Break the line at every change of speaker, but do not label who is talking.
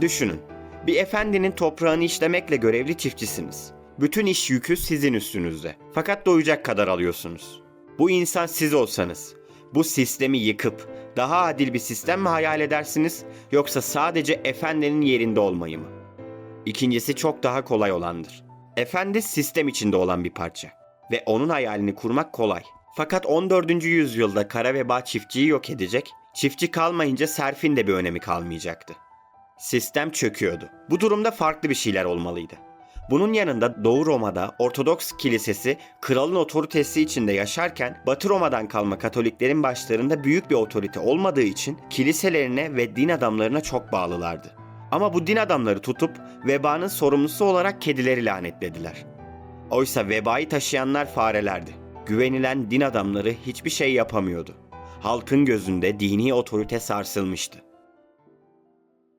Düşünün. Bir efendinin toprağını işlemekle görevli çiftçisiniz. Bütün iş yükü sizin üstünüzde. Fakat doyacak kadar alıyorsunuz. Bu insan siz olsanız, bu sistemi yıkıp daha adil bir sistem mi hayal edersiniz yoksa sadece efendinin yerinde olmayı mı? İkincisi çok daha kolay olandır. Efendi sistem içinde olan bir parça ve onun hayalini kurmak kolay. Fakat 14. yüzyılda kara veba çiftçiyi yok edecek, çiftçi kalmayınca serfin de bir önemi kalmayacaktı. Sistem çöküyordu. Bu durumda farklı bir şeyler olmalıydı. Bunun yanında Doğu Roma'da Ortodoks Kilisesi kralın otoritesi içinde yaşarken Batı Roma'dan kalma Katoliklerin başlarında büyük bir otorite olmadığı için kiliselerine ve din adamlarına çok bağlılardı. Ama bu din adamları tutup vebanın sorumlusu olarak kedileri lanetlediler. Oysa vebayı taşıyanlar farelerdi. Güvenilen din adamları hiçbir şey yapamıyordu. Halkın gözünde dini otorite sarsılmıştı.